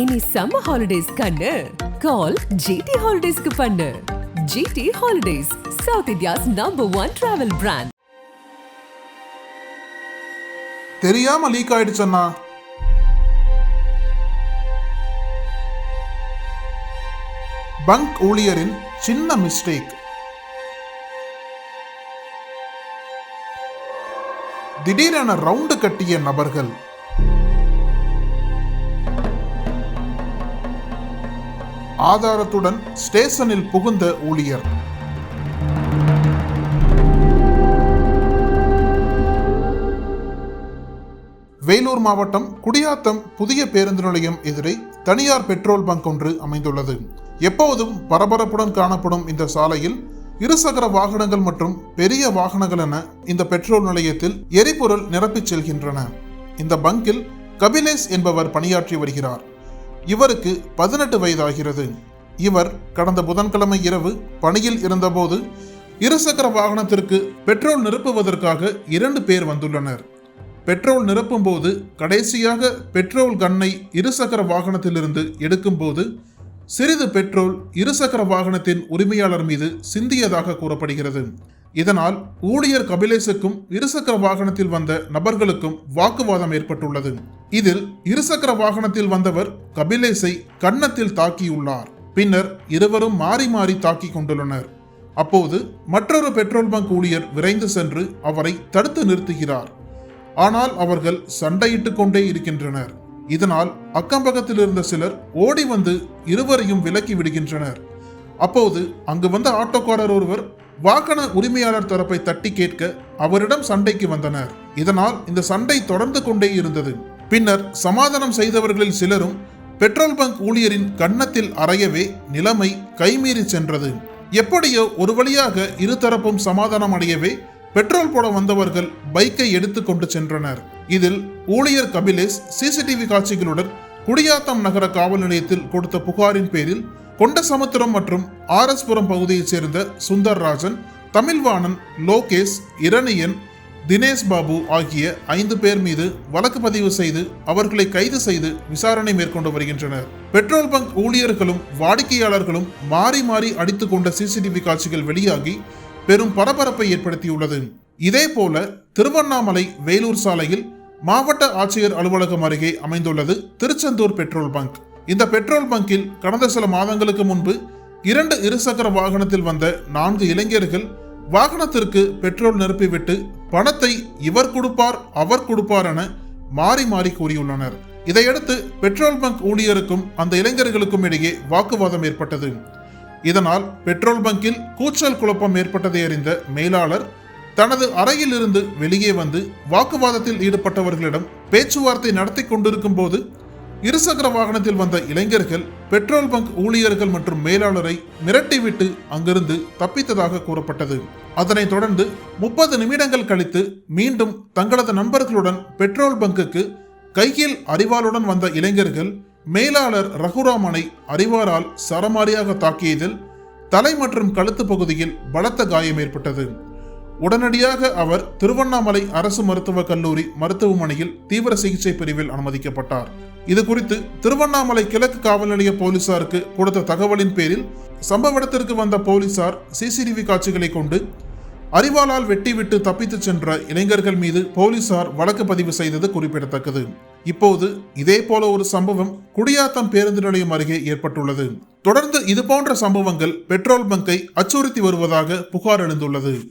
Any summer holidays கண்ணு. கால் GT ஹாலிடேஸ்க்கு பண்ணு. GT holidays South India's number one travel brand தெரியாம லீக் ஆயிடுச்சண்ணா பங்க் ஊழியரின் சின்ன மிஸ்டேக் திடீரென ரவுண்டு கட்டிய நபர்கள். ஆதாரத்துடன் ஸ்டேஷனில் புகுந்த ஊழியர். வேலூர் மாவட்டம் குடியாத்தம் புதிய பேருந்து நிலையம் எதிரே தனியார் பெட்ரோல் பங்க் ஒன்று அமைந்துள்ளது. எப்போதும் பரபரப்புடன் காணப்படும் இந்த சாலையில் இருசக்கர வாகனங்கள் மற்றும் பெரிய வாகனங்கள் என இந்த பெட்ரோல் நிலையத்தில் எரிபொருள் நிரப்பிச் செல்கின்றன. இந்த பங்கில் கபிலேஷ் என்பவர் பணியாற்றி வருகிறார். இவருக்கு பதினெட்டு வயதாகிறது. இவர் கடந்த புதன்கிழமை இரவு பணியில் இருந்தபோது இருசக்கர வாகனத்திற்கு பெட்ரோல் நிரப்புவதற்காக இரண்டு பேர் வந்துள்ளனர். பெட்ரோல் நிரப்பும் போது கடைசியாக பெட்ரோல் கன்னை இருசக்கர வாகனத்திலிருந்து எடுக்கும்போது சிறிது பெட்ரோல் இருசக்கர வாகனத்தின் உரிமையாளர் மீது சிந்தியதாக கூறப்படுகிறது. இதனால் ஊழியர் கபிலேசுக்கும் இருசக்கர வாகனத்தில் வந்த நபர்களுக்கும் வாக்குவாதம் ஏற்பட்டுள்ளது. இதில் இருசக்கர வாகனத்தில் வந்தவர் கபிலேசை கன்னத்தில் தாக்கியுள்ளார். பின்னர் இருவரும் மாறி மாறி தாக்கி கொண்டுள்ளனர். அப்போது மற்றொரு பெட்ரோல் பங்க் ஊழியர் விரைந்து சென்று அவரை தடுத்து நிறுத்துகிறார். ஆனால் அவர்கள் சண்டையிட்டுக் கொண்டே இருக்கின்றனர். இதனால் அக்கம்பக்கத்தில் இருந்த சிலர் ஓடி வந்து இருவரையும் விலக்கி விடுகின்றனர். அப்போது அங்கு வந்த ஆட்டோக்காரர் ஒருவர் வாகன உரிமையாளர் தரப்பை தட்டி கேட்க அவரிடம் சண்டைக்கு வந்தனர். இதனால் இந்த சண்டை தொடர்ந்து கொண்டே இருந்தது. பின்னர் சமாதானம் செய்தவர்களில் சிலரும் பெட்ரோல் பங்க் ஊழியரின் கன்னத்தில் அறையவே நிலைமை கைமீறி சென்றது. எப்படியோ ஒரு வழியாக இருதரப்பும் சமாதானம் அடையவே பெட்ரோல் போட வந்தவர்கள் பைக்கை எடுத்து கொண்டு சென்றனர். இதில் ஊழியர் கபிலேஷ் சிசிடிவி காட்சிகளுடன் குடியாத்தம் நகர காவல் நிலையத்தில் கொடுத்த புகாரின் பேரில் கொண்டசமுத்திரம் மற்றும் ஆர்எஸ்புரம் பகுதியைச் சேர்ந்த சுந்தர்ராஜன் தமிழ்வாணன் லோகேஷ் இரணியன் தினேஷ் பாபு ஆகிய ஐந்து பேர் மீது வழக்கு பதிவு செய்து அவர்களை கைது செய்து விசாரணை மேற்கொண்டு வருகின்றனர். பெட்ரோல் பங்க் ஊழியர்களும் வாடிக்கையாளர்களும் மாறி மாறி அடித்துக் கொண்ட சிசிடிவி காட்சிகள் வெளியாகி பெரும் பரபரப்பை ஏற்படுத்தியுள்ளது. இதேபோல திருவண்ணாமலை வேலூர் சாலையில் மாவட்ட ஆட்சியர் அலுவலகம் அருகே அமைந்துள்ளது திருச்செந்தூர் பெட்ரோல் பங்க். இந்த பெட்ரோல் பங்கில் கடந்த சில மாதங்களுக்கு முன்பு இரண்டு இருசக்கர வாகனத்தில் வந்த நான்கு இளைஞர்கள் வாகனத்திற்கு பெட்ரோல் நிரப்பிவிட்டு பணத்தை இவர் கொடுப்பார் அவர் கொடுப்பார் என மாறி மாறி கூறியுள்ளனர். இதையடுத்து பெட்ரோல் பங்க் ஊழியருக்கும் அந்த இளைஞர்களுக்கும் இடையே வாக்குவாதம் ஏற்பட்டது. இதனால் பெட்ரோல் பங்கில் கூச்சல் குழப்பம் ஏற்பட்டதை அறிந்த மேலாளர் தனது அறையில் இருந்து வெளியே வந்து வாக்குவாதத்தில் ஈடுபட்டவர்களிடம் பேச்சுவார்த்தை நடத்தி கொண்டிருக்கும் போது இருசக்கர வாகனத்தில் வந்த இளைஞர்கள் பெட்ரோல் பங்க் ஊழியர்கள் மற்றும் மேலாளரை மிரட்டிவிட்டு அங்கிருந்து தப்பித்ததாக கூறப்பட்டது. அதனைத் தொடர்ந்து முப்பது நிமிடங்கள் கழித்து மீண்டும் தங்களது நண்பர்களுடன் பெட்ரோல் பங்குக்கு கையில் அறிவாளுடன் வந்த இளைஞர்கள் மேலாளர் ரகுராமனை அறிவாரால் சரமாரியாக தாக்கியதில் தலை மற்றும் கழுத்து பகுதியில் பலத்த காயம் ஏற்பட்டது. உடனடியாக அவர் திருவண்ணாமலை அரசு மருத்துவக் கல்லூரி மருத்துவமனையில் தீவிர சிகிச்சை பிரிவில் அனுமதிக்கப்பட்டார். இது குறித்து திருவண்ணாமலை கிழக்கு காவல் நிலைய போலீசாருக்கு கொடுத்த தகவலின் பேரில் சம்பவ இடத்திற்கு வந்த போலீசார் சிசிடிவி காட்சிகளை கொண்டு அறிவாளால் வெட்டிவிட்டு தப்பித்துச் சென்ற இளைஞர்கள் மீது போலீசார் வழக்கு பதிவு செய்தது குறிப்பிடத்தக்கது. இப்போது இதே போல ஒரு சம்பவம் குடியாத்தம் பேருந்து நிலையம் அருகே ஏற்பட்டுள்ளது. தொடர்ந்து இதுபோன்ற சம்பவங்கள் பெட்ரோல் பங்கை அச்சுறுத்தி வருவதாக புகார் எழுந்துள்ளது.